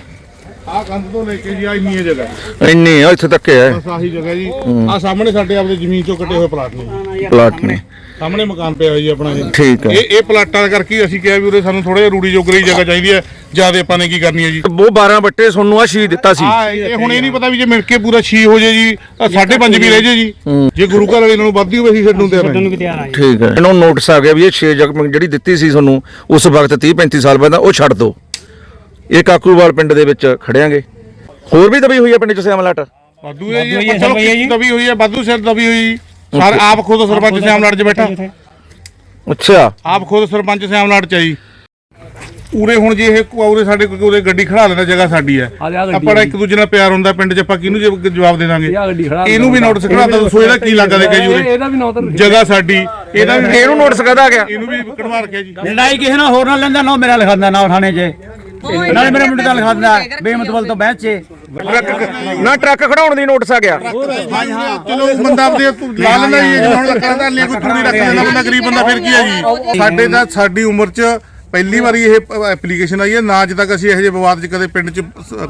ਕੰਧ ਤੋਂ ਲੈ ਕੇ ਜੀ ਆ ਇੰਨੀ ਹੈ ਜਗ੍ਹਾ। ਇੰਨੀ ਆ ਇੱਥੇ ਤੱਕ ਹੈ। ਬਸ ਆਹੀ ਜਗ੍ਹਾ ਜੀ। ਆ ਸਾਹਮਣੇ ਸਾਡੇ ਆਪਦੇ ਜ਼ਮੀਨ ਚੋਂ ਕੱਟੇ ਹੋਏ ਪਲਾਟ ਨੇ ਜੀ। ਪਲਾਟ ਨੇ। ਸਾਹਮਣੇ ਮਕਾਨ ਪਿਆ ਹੋਇਆ ਜੀ ਆਪਣਾ ਜੀ। ਠੀਕ ਹੈ। ਇਹ ਇਹ ਪਲਾਟਾਂ ਕਰਕੇ ਹੀ ਅਸੀਂ ਕਿਹਾ ਵੀ ਉਰੇ ਸਾਨੂੰ ਥੋੜਾ ਜਿਹਾ ਰੂੜੀ ਜੋਗਰੀ ਜਗ੍ਹਾ ਚਾਹੀਦੀ ਹੈ। ਜ਼ਿਆਦਾ ਆਪਾਂ ਨੇ ਕੀ ਕਰਨੀ ਹੈ ਜੀ। ਉਹ 12 ਬੱਟੇ ਤੁਹਾਨੂੰ ਆ ਸ਼ੀ ਦਿੱਤਾ ਸੀ। ਆ ਇਹ ਹੁਣ ਇਹ ਨਹੀਂ ਪਤਾ ਵੀ ਜੇ ਮਿਲ ਕੇ ਪੂਰਾ 6 ਹੋ ਜੇ ਜੀ ਆਹ ਸਾਢੇ ਪੰਜ ਵੀ ਰਹਿ ਜੇ ਜੀ। ਜੇ ਗੁਰੂ ਘਰ ਵਾਲੇ ਨਾਲੋਂ ਵੱਧ ਹੀ ਹੋਵੇ ਅਸੀਂ ਛੱਡਣ ਤੇ ਛੱਡਣ ਨੂੰ ਵੀ ਤਿਆਰ ਆ ਜੀ। ਠੀਕ ਹੈ। ਇਹਨੂੰ ਨੋਟਿਸ ਆ ਗਿਆ ਵੀ ਇਹ 6 ਜਗ ਜਿਹੜੀ ਦਿੱਤੀ ਸੀ ਤੁਹਾਨੂੰ ਉਸ ਵਕਤ 30 35 ਸਾਲ ਬਾਅਦ ਉਹ ਛੱਡ ਦਿਓ। ਇਹ ਕਾਕੂਵਾਲ ਪਿੰਡ ਦੇ ਵਿੱਚ ਖੜਿਆਂਗੇ। ਹੋਰ ਵੀ ਦਬੀ ਹੋਈ ਹੈ ਪਿੰਡ ਚ ਸਿਆਮਲਾਟ ਵਾਧੂ ਹੈ ਜੀ ਵਾਧੂ ਹੈ ਜੀ, ਚਲੋ ਦਬੀ ਹੋਈ ਹੈ ਵਾਧੂ ਸਿਰ ਦਬੀ ਹੋਈ। ਸਰ ਆਪ ਖੁਦ ਸਰਪੰਚ ਸਿਆਮ ਲੜ ਚ ਬੈਠਾ। ਅੱਛਾ। ਆਪ ਖੁਦ ਸਰਪੰਚ ਸਿਆਮ ਲੜ ਚ ਆ ਜੀ ਉਰੇ ਹੁਣ ਜੇ ਇਹ ਉਰੇ ਸਾਡੇ ਕੋਈ ਉਰੇ ਗੱਡੀ ਖੜਾ ਲੈਂਦਾ ਜਗ੍ਹਾ ਸਾਡੀ ਹੈ। ਆਪਾਂ ਇੱਕ ਦੂਜੇ ਨਾਲ ਪਿਆਰ ਹੁੰਦਾ ਪਿੰਡ 'ਚ ਆਪਾਂ ਕਿਹਨੂੰ ਜਵਾਬ ਦੇ ਦਾਂਗੇ? ਇਹਨੂੰ ਵੀ ਨੋਟਿਸ ਖੜਾਤਾ ਦੱਸੋ ਇਹਦਾ ਕੀ ਲੱਗਾ ਦੇ ਕੇ ਜੀ ਉਰੇ? ਇਹਦਾ ਵੀ ਨੌ ਜਗ੍ਹਾ ਸਾਡੀ। ਇਹਦਾ ਵੀ ਇਹਨੂੰ ਨੋਟਿਸ ਕਦਾ ਗਿਆ? ਇਹਨੂੰ ਵੀ ਕਢਵਾ ਰੱਖਿਆ ਜੀ। ਲੜਾਈ ਕਿਸੇ ਨਾਲ ਹੋਰ ਨਾਲ ਲੈਂਦਾ ਨਾ ਮੇਰਾ ਲਿਖਾਂਦਾ ਨਾ ਥਾਣੇ 'ਚ। ਨਾਲੇ ਮੇਰੇ ਮੁੰਡੇ ਦਾ ਲਿਖਾਂਦਾ ਬੇਮਤਵਲ ਤੋਂ ਬਹਿ 'ਚ ਨਾ ਟਰੱਕ ਖੜਾਉਣ ਦੀ ਨੋਟਿਸ ਆ ਗਿਆ। ਚਲੋ ਬੰਦਾ ਆਪਦੇ ਲਾ ਲੈਂਦਾ ਜੀ ਹੁਣ ਕਹਿੰਦਾ ਲੈ ਕੋਈ ਤੂੜੀ ਰੱਖ ਲੈਂਦਾ ਬੰਦਾ ਗਰੀਬ ਬੰਦਾ ਫਿਰ ਕੀ ਹੈ ਜੀ? ਸਾਡੇ ਦਾ ਸਾਡੀ ਉਮਰ 'ਚ ਪਹਿਲੀ ਵਾਰੀ ਇਹ ਐਪਲੀਕੇਸ਼ਨ ਆਈ ਹੈ ਨਾ ਅੱਜ ਤੱਕ ਅਸੀਂ ਇਹੋ ਜਿਹੇ ਵਿਵਾਦ 'ਚ ਕਦੇ ਪਿੰਡ 'ਚ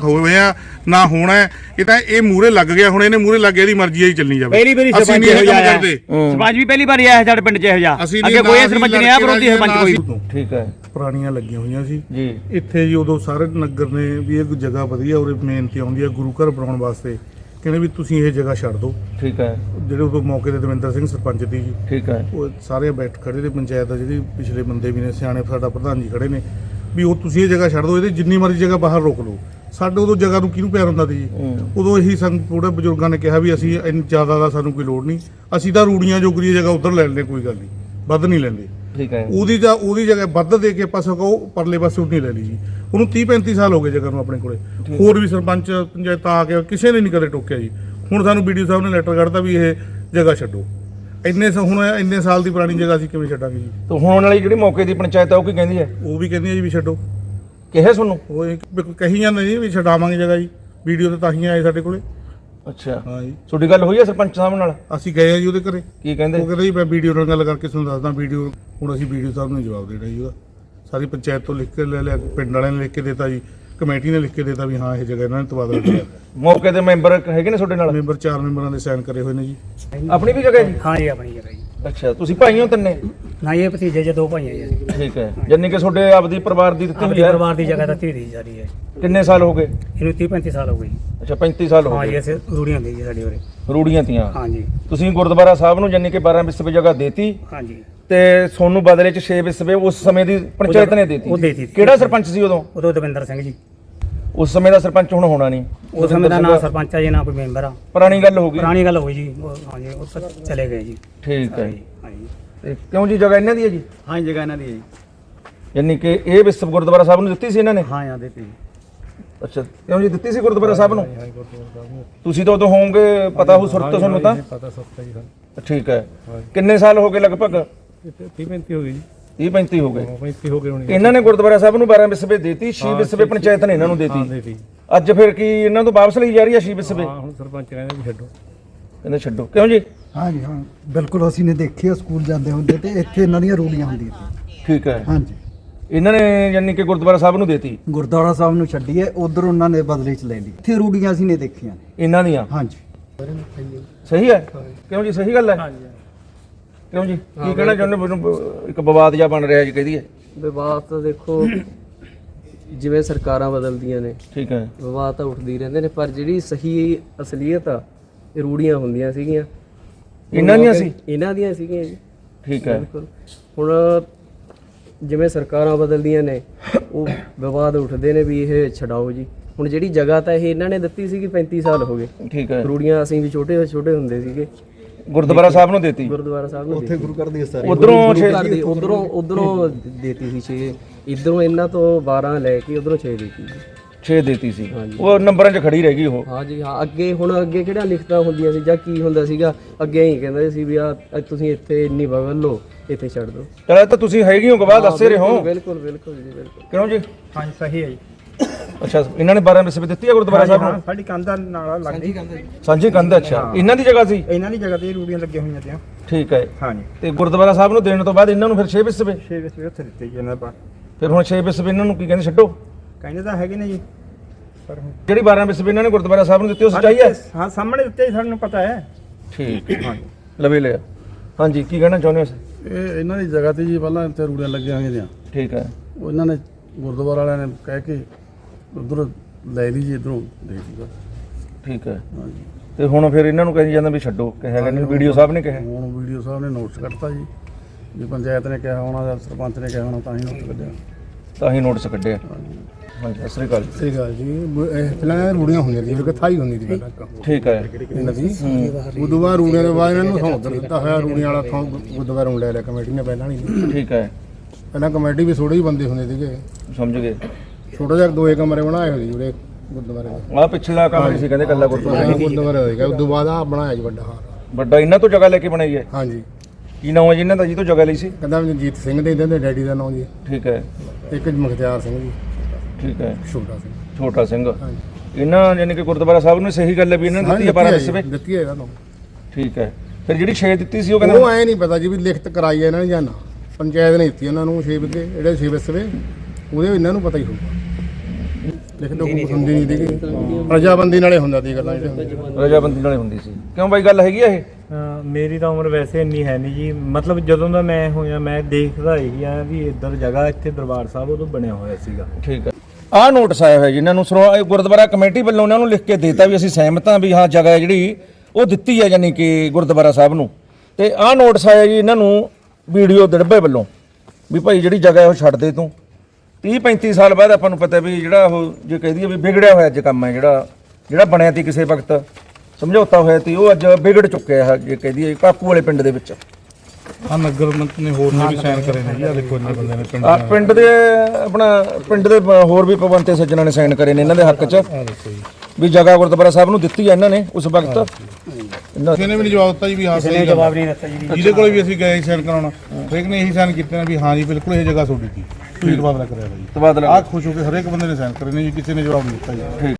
ਹੋਏ ਆ ਨਾ ਹੋਣਾ ਹੈ। ਇਹ ਤਾਂ ਇਹ ਮੂਰੇ ਲੱਗ ਗਿਆ ਹੁਣ ਇਹਨੇ ਮੂਰੇ ਲੱਗ ਗਿਆ ਇਹਦੀ ਮਰਜ਼ੀ ਆਈ ਚੱਲਣੀ ਜਾਵੇ। ਪਹਿਲੀ ਵਾਰੀ ਅਸੀਂ ਸਰਪੰਚ ਜਿਹਾ ਕਰਦੇ। ਸਰਪੰਚ ਵੀ ਪਹਿਲੀ ਵਾਰੀ ਆਇਆ ਸਾਡੇ ਪਿੰਡ 'ਚ ਇਹੋ ਜਿਹਾ। ਅੱਗੇ ਕੋਈ ਸਰਪੰਚ ਨਹੀਂ ਆਇਆ ਵਿਰੋਧੀ ਸਰਪੰਚ ਕੋਈ ਠੀਕ ਹੈ। ਪੁਰਾਣੀਆਂ ਲੱਗੀਆਂ ਹੋਈਆਂ ਸੀ। ਜੀ। ਇੱਥੇ ਜੀ ਉਦੋਂ ਸਾਰੇ ਨਗਰ ਨੇ ਵੀ ਇਹ ਕੋਈ ਜਗ੍ਹਾ ਵਧੀਆ ਉਰੇ ਮੇਨ ਤੇ ਆਉਂਦੀ ਹੈ ਗੁਰੂ ਘਰ ਬਣਾਉਣ ਵਾਸਤੇ। ਕਹਿੰਦੇ ਵੀ ਤੁਸੀਂ ਇਹ ਜਗ੍ਹਾ ਛੱਡ ਦਿਓ। ਠੀਕ ਹੈ। ਜਿਹੜੇ ਉਦੋਂ ਮੌਕੇ ਤੇ ਦਵਿੰਦਰ ਸਿੰਘ ਸਰਪੰਚ ਦੀ ਜੀ। ਠੀਕ ਹੈ। ਉਹ ਸਾਰੇ ਬੈਠ ਖੜੇ ਨੇ ਪੰਚਾਇਤ ਦਾ ਜਿਹੜੀ ਪਿਛਲੇ ਬੰਦੇ ਵੀ ਨੇ ਸਿਆਣੇ ਸਾਡਾ ਪ੍ਰਧਾਨ ਜੀ ਖੜੇ ਨੇ। ਵੀ ਉਹ ਤੁਸੀਂ ਇਹ ਜਗ੍ਹਾ ਛੱਡ ਦਿਓ ਇਹਦੇ ਜਿੰਨੀ ਮਰਜ਼ੀ ਜਗ੍ਹਾ ਬਾਹਰ ਰੋਕ ਲਓ। ਸਾਡੇ ਉਦੋਂ ਜਗ੍ਹਾ ਨੂੰ ਕਿਹਨੂੰ ਪਿਆਰ ਹੁੰਦਾ ਸੀ ਜੀ। ਉਦੋਂ ਇਹੀ ਸਾਨੂੰ ਥੋੜੇ ਬਜ਼ੁਰਗਾਂ ਨੇ ਕਿਹਾ ਵੀ ਅਸੀਂ ਇੰਨੀ ਜ਼ਿਆਦਾ ਦਾ ਸਾਨੂੰ ਕੋਈ ਲੋੜ ਨਹੀਂ। ਅਸੀਂ ਤਾਂ ਰੂੜੀਆਂ ਜੋਗਰੀ ਜਗ੍ਹਾ ਉਧਰ ਲੈ ਲੈਂਦੇ ਕੋਈ ਗੱਲ ਨਹੀਂ। ਵੱਧ ਨਹੀਂ ਲੈਂਦੇ। ਠੀਕ ਹੈ। ਉਹਦੀ ਜਾਂ ਉਹਦੀ ਜਗ੍ਹਾ ਵੱਧ ਦੇ ਕੇ ਪਾਸੇ ਕੋ ਪਰਲੇ ਪਾਸੇ ਉਨੀ ਲੈ ਲਈ ਜੀ। ਉਹਨੂੰ 30 35 ਸਾਲ ਹੋ ਗਏ ਜਗ੍ਹਾ ਨੂੰ ਆਪਣੇ ਕੋਲੇ। ਹੋਰ ਵੀ ਸਰਪੰਚ ਪੰਚਾਇਤਾਂ ਆ ਕੇ ਕਿਸੇ ਨੇ ਨਹੀਂ ਕਦੇ ਟੋਕਿਆ ਜੀ। ਹੁਣ ਸਾਨੂੰ ਵੀਡੀਓ ਸਾਹਿਬ ਨੇ ਲੈਟਰ ਕੱਢਤਾ ਵੀ ਇਹ ਜਗ੍ਹਾ ਛੱਡੋ। ਇੰਨੇ ਸ- ਹੁਣ ਇੰਨੇ ਸਾਲ ਦੀ ਪੁਰਾਣੀ ਜਗ੍ਹਾ ਅਸੀਂ ਕਿਵੇਂ ਛੱਡਾਂਗੇ ਜੀ? ਤਾਂ ਹੁਣ ਵਾਲੀ ਜਿਹੜੀ ਮੌਕੇ ਦੀ ਪੰਚਾਇਤ ਆ ਉਹ ਕੀ ਕਹਿੰਦੀ ਹੈ? ਉਹ ਵੀ ਕਹਿੰਦੀ ਹੈ ਜੀ ਵੀ ਛੱਡੋ। ਕਿਹਾ ਤੁਹਾਨੂੰ? ਉਹ ਵੀ ਕਹੀ ਜਾਂਦੇ ਜੀ ਵੀ ਛਡਾਵਾਂਗੇ ਜਗ੍ਹਾ ਜੀ। ਵੀਡੀਓ ਤੇ ਤਾਂ ਹੀ ਆਏ ਸਾਡੇ ਕੋਲੇ। ਅੱਛਾ। ਹਾਂ ਜੀ। ਤੁਹਾਡੀ ਗੱਲ ਹੋਈ ਹੈ ਸਰਪੰਚ ਸਾਹਿਬ ਨਾਲ? ਅਸੀਂ ਗਏ ਆ ਜੀ ਉਹਦੇ ਘਰੇ। ਕੀ ਕਹਿੰਦੇ? ਉਹ ਕਹਿੰਦਾ ਜੀ ਮੈਂ ਵੀਡੀਓ ਨਾਲ ਗੱਲ ਕਰਕੇ ਤੁਹਾਨੂੰ ਦੱਸਦਾ ਵੀਡੀਓ। ਹੁਣ ਅਸੀਂ ਵੀਡੀਓ ਸਾਹਿਬ ਨੂੰ ਜਵਾਬ ਦੇਣਾ ਜੀ ਉਹਦਾ। ਸਾਰੀ ਪੰਚਾਇਤ ਤੋਂ ਲਿਖ ਕੇ ਲੈ ਲਿਆ ਪਿੰਡ ਵਾਲਿਆਂ ਨੇ ਲਿਖ ਕੇ ਦਿੱਤਾ ਜੀ ਕਮੇਟੀ ਨੇ ਲਿਖ ਕੇ ਦਿੱਤਾ ਵੀ ਹਾਂ ਇਹ ਜਗ੍ਹਾ ਇਹਨਾਂ ਨੇ ਤਬਾਦਲਾ ਕਰਿਆ ਮੌਕੇ ਦੇ ਮੈਂਬਰ ਹੈਗੇ ਨੇ ਤੁਹਾਡੇ ਨਾਲ? ਮੈਂਬਰ ਚਾਰ ਮੈਂਬਰਾਂ ਦੇ ਸਾਈਨ ਕਰੇ ਹੋਏ ਨੇ ਜੀ। ਆਪਣੀ ਵੀ ਜਗ੍ਹਾ ਹੈ ਜੀ? ਹਾਂ ਜੀ ਆਪਣੀ ਜਗ੍ਹਾ ਜੀ। ਅੱਛਾ ਤੁਸੀਂ ਭਾਈ ਹੋ ਤਿੰਨੇ? ਨਾ ਇਹ ਭਤੀਜੇ ਜੇ ਦੋ ਭਾਈਆਂ ਜੀ। ਅਸੀਂ। ਠੀਕ ਹੈ। ਜੰਨੀ ਕਿ ਤੁਹਾਡੇ ਆਪਦੀ ਪਰਿਵਾਰ ਦੀ ਦਿੱਤੀ ਆਪਣੀ ਹੋਈ ਹੈ? ਪਰਿਵਾਰ ਦੀ ਜਗ੍ਹਾ ਤਾਂ ਧੀਰੀ ਸਾਡੀ ਹੈ। ਕਿੰਨੇ ਸਾਲ ਹੋ ਗਏ? ਇਹਨੂੰ 30 35 ਸਾਲ ਹੋ ਗਏ ਜੀ। ਅੱਛਾ 35 ਸਾਲ ਹੋ ਹਾਂ ਜੀ ਗਏ ਅਸੀਂ ਰੂੜੀਆਂ ਦੇ ਜੀ ਸਾਡੇ ਉਰੇ। ਰੂੜੀਆਂ ਤੀਆਂ? ਹਾਂ ਜੀ। ਤੁਸੀਂ ਗੁਰਦੁਆਰਾ ਸਾਹਿਬ ਨੂੰ ਜੰਨੀ ਕਿ 12 ਵਿਸਵੇ ਜਗ੍ਹਾ ਦੇਤੀ ਹਾਂ ਜੀ। ਤੇ ਸੋਨੂੰ ਬਦਲੇ ਚ 6 ਵਿਸਵੇ ਉਸ ਸਮੇਂ ਦੀ ਪੰਚਾਇਤ ਨੇ ਦੇਤੀ। ਉਹ ਦੇਤੀ। ਕਿਹੜਾ ਸਰਪੰਚ ਸੀ ਉਦੋਂ? ਉਦੋਂ ਦਵਿੰਦਰ ਸਿੰਘ ਜੀ। ਉਸ ਸਮੇਂ ਦਾ ਸਰਪੰਚ ਹੁਣ ਹੋਣਾ ਨਹੀਂ। ਉਸ ਸਮੇਂ ਦਾ ਨਾਂ ਸਰਪੰਚ ਆ ਜੀ ਨਾ ਕੋਈ ਮੈਂਬਰ ਆ। ਪੁਰਾਣੀ ਗੱਲ ਹੋ ਗਈ। ਪੁਰਾਣੀ ਗੱਲ ਹੋਈ ਜੀ। ਉਹ- ਹਾਂ ਜੀ ਉਹ ਤਾਂ ਚਲੇ ਗਏ ਜੀ। ਠੀਕ ਹੈ ਹਾਂ ਜੀ ਤੇ ਕਿਉਂ ਜੀ ਜਗ੍ਹਾ ਇਹਨਾਂ ਦੀ ਹੈ ਜੀ? ਹਾਂ ਜਗ੍ਹਾ ਇਹਨਾਂ ਦੀ ਹੈ ਜੀ। ਯਾਨੀ ਕਿ ਇਹ ਵਿਸਵ ਗੁਰਦੁਆਰਾ ਸਾਹਿਬ ਨੂੰ ਦਿੱਤੀ ਸੀ ਇਹਨਾਂ ਨੇ? ਹਾਂ ਆ ਦਿੱਤੀ ਅੱਛਾ ਕਿਉਂ ਜੀ ਦਿੱਤੀ ਸੀ ਗੁਰਦੁਆਰਾ ਸਾਹਿਬ ਨੂੰ? ਤੁਸੀਂ ਤਾਂ ਉਦੋਂ ਹੋਵੋਗੇ ਪਤਾ ਹੋ ਸੁਰਤ ਤੁਹਾਨੂੰ ਤਾਂ। ਪਤਾ ਸੱਤਾ ਜੀ ਸਾਨੂੰ। ਠੀਕ ਹੈ। ਕਿੰਨੇ ਸਾਲ ਹੋ ਗਏ ਲਗਭਗ? 30 35 ਹੋ ਗਈ ਜੀ। 30 35 ਹੋ ਗਏ। 35 ਹੋ ਗਏ ਹੋਣੀ ਇਹਨਾਂ ਨੇ ਗੁਰਦੁਆਰਾ ਸਾਹਿਬ ਨੂੰ 12 ਵਿਸਵੇ ਦੇਤੀ 6 ਵਿਸਵੇ ਪੰਚਾਇਤ ਨੇ ਇਹਨਾਂ ਨੂੰ ਦੇਤੀ। ਅੱਜ ਫਿਰ ਕੀ ਇਹਨਾਂ ਤੋਂ ਵਾਪਸ ਲਈ ਜਾ ਰਹੀ ਹੈ 6 ਵਿਸਵੇ ਹੁਣ ਸਰਪੰਚ ਕਹਿੰਦੇ ਵੀ ਛੱਡੋ। ਕਹਿੰਦੇ ਛੱਡੋ। ਕਿਉਂ ਜੀ? ਹਾਂਜੀ ਹਾਂ ਬਿਲਕੁਲ ਅਸੀਂ ਨੇ ਦੇਖਿਆ ਸਕੂਲ ਜਾਂਦੇ ਹੁੰਦੇ ਤੇ ਇੱਥੇ ਇਹਨਾਂ ਦੀਆਂ ਰੂੜੀਆਂ ਹੁੰਦੀਆਂ ਸੀ। ਠੀਕ ਹੈ। ਹਾਂਜੀ। ਇਹਨਾਂ ਨੇ ਯਾਨੀ ਕਿ ਗੁਰਦੁਆਰਾ ਸਾਹਿਬ ਨੂੰ ਦੇਤੀ? ਗੁਰਦੁਆਰਾ ਸਾਹਿਬ ਨੂੰ ਛੱਡੀਏ ਉਧਰ ਉਹਨਾਂ ਨੇ ਬਦਲੇ ਚ ਲੈ ਲਈ। ਇੱਥੇ ਰੂੜੀਆਂ ਅਸੀਂ ਨੇ ਦੇਖੀਆਂ। ਇਹਨਾਂ ਦੀਆਂ? ਹਾਂਜੀ। ਸਹੀ ਹੈ? ਕਿਉਂ ਜੀ? ਸਹੀ ਗੱਲ ਹੈ? ਕਿਉਂ ਜੀ? ਕੀ ਕਹਿਣਾ ਚਾਹੁੰਦੇ? ਮੈਨੂੰ ਇੱਕ ਵਿਵਾਦ ਜਿਹਾ ਬਣ ਰਿਹਾ ਜੀ ਕਹਦੀ ਹੈ ਵਿਵਾਦ ਤਾਂ ਦੇਖੋ ਜਿਵੇਂ ਸਰਕਾਰਾਂ ਬਦਲਦੀਆਂ ਨੇ ਠੀਕ ਹੈ। ਵਿਵਾਦ ਤਾਂ ਉੱਠਦੇ ਰਹਿੰਦੇ ਨੇ ਪਰ ਜਿਹੜੀ ਸਹੀ ਅਸਲੀਅਤ ਆ ਇਹ ਰੂੜੀਆਂ ਹੁੰਦੀਆਂ ਸੀਗੀਆਂ। ਇਹਨਾਂ ਦੀਆਂ ਸੀ? ਇਹਨਾਂ ਦੀਆਂ ਸੀਗੀਆਂ ਜੀ। ਠੀਕ ਹੈ। ਬਿਲਕੁਲ। ਹੁਣ ਜਿਵੇਂ ਸਰਕਾਰਾਂ ਬਦਲਦੀਆਂ ਨੇ ਉਹ ਵਿਵਾਦ ਉੱਠਦੇ ਨੇ ਵੀ ਇਹ ਛਡਾਓ ਜੀ। ਹੁਣ ਜਿਹੜੀ ਜਗ੍ਹਾ ਤਾਂ ਇਹ ਇਹਨਾਂ ਨੇ ਦਿੱਤੀ ਸੀਗੀ 35 ਸਾਲ ਹੋ ਗਏ। ਠੀਕ ਹੈ। ਰੂੜੀਆਂ ਅਸੀਂ ਵੀ ਛੋਟੇ ਛੋਟੇ ਹੁੰਦੇ ਸੀਗੇ। ਗੁਰਦੁਆਰਾ ਸਾਹਿਬ ਨੂੰ ਦੇਤੀ। ਗੁਰਦੁਆਰਾ ਸਾਹਿਬ ਨੂੰ ਉੱਥੇ ਗੁਰੂ ਘਰ ਦੀ ਸਾਰੀ ਉਧਰੋਂ ਕਰਦੇ ਉਧਰੋਂ ਉਧਰੋਂ ਦੇਤੀ ਸੀ 6 ਇਧਰੋਂ ਇਹਨਾਂ ਤੋਂ 12 ਲੈ ਕੇ ਉਧਰੋਂ 6 ਦੇਤੀ 6 ਦੇਤੀ ਸੀ। ਉਹ ਨੰਬਰਾਂ 'ਚ ਖੜੀ ਰਹਿ ਗਈ ਉਹ। ਹਾਂ ਜੀ ਹਾਂ ਅੱਗੇ ਹੁਣ ਅੱਗੇ ਕਿਹੜਾ ਲਿਖਤਾਂ ਹੁੰਦੀਆਂ ਸੀ ਜਾਂ ਕੀ ਹੁੰਦਾ ਸੀਗਾ? ਅੱਗੇ ਹੀ ਕਹਿੰਦੇ ਸੀ ਵੀ ਆ ਤੁਸੀਂ ਇੱਥੇ ਇੰਨੀ ਬਗਲ ਲਓ ਇੱਥੇ ਛੱਡ ਦਿਓ। ਚਲ ਤਾਂ ਤੁਸੀਂ ਹੈਗੀ ਹੋ ਗਵਾਹ ਦੱਸੇ ਰਹੇ ਹੋ। ਬਿਲਕੁਲ ਬਿਲਕੁਲ ਜੀ ਬਿਲਕੁਲ। ਕਿਉਂ ਜੀ? ਹਾਂ ਜੀ ਸਹੀ ਹੈ ਜੀ। ਅੱਛਾ ਇਹਨਾਂ ਨੇ 12 ਵਿਸਵੇ ਦਿੱਤੀ ਹੈ ਗੁਰਦੁਆਰਾ ਸਾਹਿਬ ਨੂੰ ਸਾਡੀ ਕੰਧ ਨਾਲ ਲੱਗਦੀ। ਸਾਂਝੀ ਕੰਧ ਅੱਛਾ। ਇਹਨਾਂ ਦੀ ਜਗ੍ਹਾ ਸੀ? ਇਹਨਾਂ ਦੀ ਜਗ੍ਹਾ ਤੇ ਇਹ ਰੂੜੀਆਂ ਲੱਗੀਆਂ ਹੋਈਆਂ ਤੀਆਂ ਠੀਕ ਹੈ। ਹਾਂ ਜੀ ਤੇ ਗੁਰਦੁਆਰਾ ਸਾਹਿਬ ਨੂੰ ਦੇਣ ਤੋਂ ਬਾਅਦ ਇਹਨਾਂ ਨੂੰ ਫਿਰ 6 ਵਿਸਵੇ 6 ਵਿਸਵੇ ਉੱਥੇ ਦਿੱਤੇ ਜੀ ਇਹਨਾਂ ਦਾ ਫਿਰ ਹੁਣ 6 ਵਿਸਵੇ ਇਹਨਾਂ ਨੂੰ ਕੀ ਕਹਿੰਦੇ ਛੱਡੋ? ਕਹਿੰਦੇ ਤਾਂ ਹੈਗੇ ਨੇ ਜੀ। ਪਰ ਹੁਣ ਜਿਹੜੀ 12 ਵਿਸਵੇ ਇਹਨਾਂ ਨੇ ਗੁਰਦੁਆਰਾ ਸਾਹਿਬ ਨੂੰ ਦਿੱਤੀ ਉਹ ਸੱਚਾਈ ਹੈ? ਹਾਂ ਸਾਹਮਣੇ ਦਿੱਤੇ ਜੀ ਸਾਨੂੰ ਪਤਾ ਹੈ। ਠੀਕ ਲਵੇ ਲਿਆ। ਹਾਂਜੀ ਕੀ ਕਹਿਣਾ ਚਾਹੁੰਦੇ ਹੋ ਤੁਸੀਂ? ਇਹ ਇਹਨਾਂ ਦੀ ਜਗ੍ਹਾ ਤੇ ਜੀ ਪਹਿਲਾਂ ਇੱਥੇ ਰੂੜੀਆਂ ਲੱਗੀਆਂ ਹੋਈਆਂ ਨੇ ਠੀਕ ਹੈ। ਉਹ ਇਹਨਾਂ ਨੇ ਗੁਰਦੁਆਰਾ ਵਾਲਿਆਂ ਨੇ ਕਹਿ ਕੇ ਉਧਰ ਲੈ ਲਈ ਜੀ ਇਧਰੋਂ ਦੇ ਦਿੱਤਾ ਠੀਕ ਹੈ। ਤੇ ਹੁਣ ਫਿਰ ਇਹਨਾਂ ਨੂੰ ਕਹੀ ਜਾਂਦਾ ਵੀ ਛੱਡੋ ਕਿਹਾ ਕਹਿੰਦੇ ਵੀਡੀਓ ਸਾਹਿਬ ਨੇ ਕਿਹਾ। ਹੁਣ ਵੀਡੀਓ ਸਾਹਿਬ ਨੇ ਨੋਟਿਸ ਕੱਢਤਾ ਜੀ। ਜੇ ਪੰਚਾਇਤ ਨੇ ਕਿਹਾ ਹੋਣਾ ਜਾਂ ਸਰਪੰਚ ਨੇ ਕਿਹਾ ਹੋਣਾ ਤਾਂ ਹੀ ਨੋਟਿਸ ਕੱਢਿਆ। ਤਾਂ ਹੀ ਨੋਟਿਸ ਕੱਢਿਆ ਹਾਂਜੀ। ਸਤਿ ਸ੍ਰੀ ਅਕਾਲ। ਸਹੀ ਗੱਲ ਜੀ। ਪਹਿਲਾਂ ਰੂੜੀਆਂ ਹੁੰਦੀਆਂ ਸੀ ਕਿ ਥਾਈ ਹੁੰਦੀ ਸੀ ਪਹਿਲਾਂ ਠੀਕ ਹੈ। ਇਹਨਾਂ ਦੀ। ਉਦੋਂ ਬਾਅਦ ਰੂੜੀਆਂ ਦੇ ਬਾਅਦ ਇਹਨਾਂ ਨੂੰ ਥਾਂ ਉੱਧਰ ਦਿੱਤਾ ਹੋਇਆ ਰੂੜੀਆਂ ਵਾਲਾ ਥਾਂ ਗੁਰਦੁਆਰਾ ਨੂੰ ਲੈ ਲਿਆ ਕਮੇਟੀ ਨੇ ਪਹਿਲਾਂ ਨਹੀਂ ਠੀਕ ਹੈ। ਪਹਿਲਾਂ ਕਮੇਟੀ ਵੀ ਥੋੜੇ ਹੀ ਬੰਦੇ ਹੁੰਦੇ ਸੀਗੇ। ਸਮਝ ਗਏ। ਛੋਟਾ ਜਿਹਾ ਦੋਏ ਕਮਰੇ ਬਣਾਏ ਹੋਏ ਜਿਹੜੇ ਗੁਰਦੁਆਰੇ ਦੇ। ਆਹ ਪਿਛਲਾ ਕੰਮ ਨਹੀਂ ਸੀ ਕਹਿੰਦੇ ਕੱਲਾ ਗੁਰਦੁਆਰਾ। ਗੁਰਦੁਆਰਾ ਹੋਏਗਾ ਉਦੋਂ ਬਾਅਦ ਆ ਬਣਾਇਆ ਜੀ ਵੱਡਾ ਹਾਲ। ਵੱਡਾ ਇਹਨਾਂ ਤੋਂ ਜਗ੍ਹਾ ਲੈ ਕੇ ਬਣਾਈ ਹੈ? ਹਾਂਜੀ। ਕੀ ਨਾਮ ਹੈ ਜੀ ਇਹਨਾਂ ਦਾ? ਜੀ ਤੋਂ ਜਗ੍ਹਾ ਲਈ ਸੀ? ਕਹਿੰਦਾ ਵੀ ਜੀਤ ਸਿੰਘ ਦੇ ਇਹਦੇ ਡੈਡੀ ਦਾ ਨਾਮ ਜੀ। ਠੀਕ ਹੈ। ਇੱਕ ਮੁਖਤਿਆਰ ਸਿੰਘ ਜੀ। ਠੀਕ ਹੈ। ਛੋਟਾ ਸਿੰਘ। ਛੋਟਾ ਸਿੰਘ। ਹਾਂਜੀ। ਇਹਨਾਂ ਯਾਨੀ ਕਿ ਗੁਰਦੁਆਰਾ ਸਾਹਿਬ ਨੂੰ ਸਹੀ ਗੱਲ ਹੈ ਵੀ ਇਹਨਾਂ ਨੇ ਦਿੱਤੀ ਹੈ 12 ਵਿਸਵੇ ਦਿੱਤੀ ਹੈ ਇਹਨਾਂ ਨੂੰ। ਠੀਕ ਹੈ। ਫਿਰ ਜਿਹੜੀ 6 ਦਿੱਤੀ ਸੀ ਉਹ ਕਹਿੰਦਾ ਉਹ ਐ ਨਹੀਂ ਪਤਾ ਜੀ ਵੀ ਲਿਖਤ ਕਰਾਈ ਹੈ ਇਹਨਾਂ ਨੇ ਜਾਂ ਨਾ। ਪੰਚਾਇਤ ਨੇ ਦਿੱਤੀ ਉਹਨਾਂ ਨੂੰ 6 ਵਿਗੇ ਜਿਹੜੇ 6 ਵਿਸਵੇ ਉਹਦੇ ਇਹਨਾਂ ਨੂੰ ਪਤਾ ਹੀ ਹੋਊਗਾ। ਹੁੰਦੀ ਨਹੀਂ ਦੀਗੀ ਰਜਾਬੰਦੀ ਨਾਲੇ ਹੁੰਦਾ ਦੀ ਗੱਲਾਂ ਜਿਹੜੇ ਹੁੰਦੀਆਂ। ਰਜਾਬੰਦੀ ਨਾਲੇ ਹੁੰਦੀ ਸੀ। ਕਿਉਂ ਬਾਈ ਗੱਲ ਹੈਗੀ ਆ ਇਹ? ਅਹ ਮੇਰੀ ਤਾਂ ਉਮਰ ਵੈਸੇ ਇੰਨੀ ਹੈ ਨਹੀਂ ਜੀ। ਮਤਲਬ ਜਦੋਂ ਦਾ ਮੈਂ ਹੋਇਆ ਮੈਂ ਦੇਖਦਾ ਹੀ ਆ ਵੀ ਇੱਧਰ ਜਗ੍ਹਾ ਇੱਥੇ ਦਰਬਾਰ ਸਾਹਿਬ ਉਦੋਂ ਬਣਿਆ ਹੋਇਆ ਸੀਗਾ। ਠੀਕ ਹੈ ਆਹ ਨੋਟਿਸ ਆਇਆ ਹੋਇਆ ਜੀ ਇਹਨਾਂ ਨੂੰ ਸਰੋ- ਇਹ ਗੁਰਦੁਆਰਾ ਕਮੇਟੀ ਵੱਲੋਂ ਇਹਨਾਂ ਨੂੰ ਲਿਖ ਕੇ ਦੇਤਾ ਵੀ ਅਸੀਂ ਸਹਿਮਤ ਹਾਂ ਵੀ ਹਾਂ ਜਗ੍ਹਾ ਜਿਹੜੀ ਉਹ ਦਿੱਤੀ ਹੈ ਯਾਨੀ ਕਿ ਗੁਰਦੁਆਰਾ ਸਾਹਿਬ ਨੂੰ। ਤੇ ਆਹ ਨੋਟਿਸ ਆਇਆ ਜੀ ਇਹਨਾਂ ਨੂੰ ਵੀਡੀਓ ਦੜਬੇ ਵੱਲੋਂ ਵੀ ਭਾਈ ਜਿਹੜੀ ਜਗ੍ਹਾ ਹੈ ਉਹ ਛੱਡ ਦੇ ਤੂੰ। 30 35 ਸਾਲ ਬਾਅਦ ਆਪਾਂ ਨੂੰ ਪਤਾ ਵੀ ਜਿਹੜਾ ਉਹ ਜੇ ਕਹਿ ਦਈਏ ਵੀ ਵਿਗੜਿਆ ਹੋਇਆ ਅੱਜ ਕੰਮ ਹੈ ਜਿਹੜਾ ਜਿਹੜਾ ਬਣਿਆ ਤੀ ਕਿਸੇ ਵਕਤ ਸਮਝੌਤਾ ਹੋਇਆ ਤੀ ਉਹ ਅੱਜ ਵਿਗੜ ਚੁੱਕਿਆ ਹੈ ਜੇ ਕਹਿ ਦਈਏ ਕਾਕੂ ਵਾਲੇ ਪਿੰਡ ਦੇ ਵਿੱਚ। ਆ ਨਗਰ ਮੰਤਰੀ ਨੇ ਹੋਰ ਨੇ ਵੀ ਸਾਈਨ ਕਰੇ ਨੇ ਜੀ ਆ ਦੇਖੋ ਇੰਨੇ ਬੰਦੇ ਨੇ ਪਿੰਡ ਆ ਪਿੰਡ ਦੇ ਆਪਣਾ ਪਿੰਡ ਦੇ ਹੋਰ ਵੀ ਪਵੰਤੇ ਸੱਜਣਾ ਨੇ ਸਾਈਨ ਕਰੇ ਨੇ ਇਹਨਾਂ ਦੇ ਹੱਕ 'ਚ। ਆ ਦੇਖੋ ਜੀ। ਵੀ ਜਗ੍ਹਾ ਗੁਰਦੁਆਰਾ ਸਾਹਿਬ ਨੂੰ ਦਿੱਤੀ ਹੈ ਇਹਨਾਂ ਨੇ ਉਸ ਵਕਤ। ਇਹਨਾਂ ਕਿਸੇ ਨੇ ਵੀ ਨਹੀਂ ਜਵਾਬ ਦਿੱਤਾ ਜੀ ਵੀ ਹਾਂ ਸਹੀ ਜਵਾਬ ਆ। ਨਹੀਂ ਦਿੱਤਾ ਜੀ ਜਿਹਦੇ ਕੋਲ ਵੀ ਅਸੀਂ ਗਏ ਸਾਈਨ ਕਰਾਉਣਾ ਹਰੇਕ ਨੇ ਇਹੀ ਸਾਈਨ ਕੀਤੇ ਨੇ ਵੀ ਹਾਂ ਜੀ ਬਿਲਕੁਲ ਇਹ ਜਗ੍ਹਾ ਤੁਹਾਡੀ ਸੀ। ਤਬਾਦਲਾ ਕਰਿਆ ਜੀ ਤਬਾਦਲਾ। ਆ ਖੁਸ਼ ਹੋ ਕੇ ਹਰੇਕ ਬੰਦੇ ਨੇ ਸਾਈਨ ਕਰੇ ਨੇ ਜੀ ਕਿਸੇ ਨੇ ਜਵਾਬ ਨਹੀਂ ਦਿੱਤਾ ਜੀ।